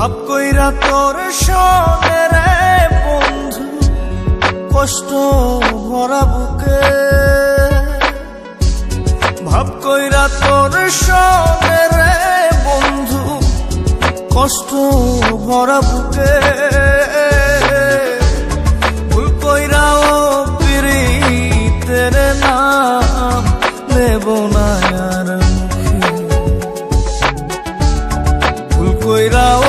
ভাব কইরা তোর সঙ্গে রে বন্ধু, কষ্ট ভরা বুকে। ভাব কইরা তোর সনে রে বন্ধু, কষ্ট ভরা বুকে। ভুল কইরাও পিড়িতে রে নাম দেব না আর মুখে। ভুল কইরাও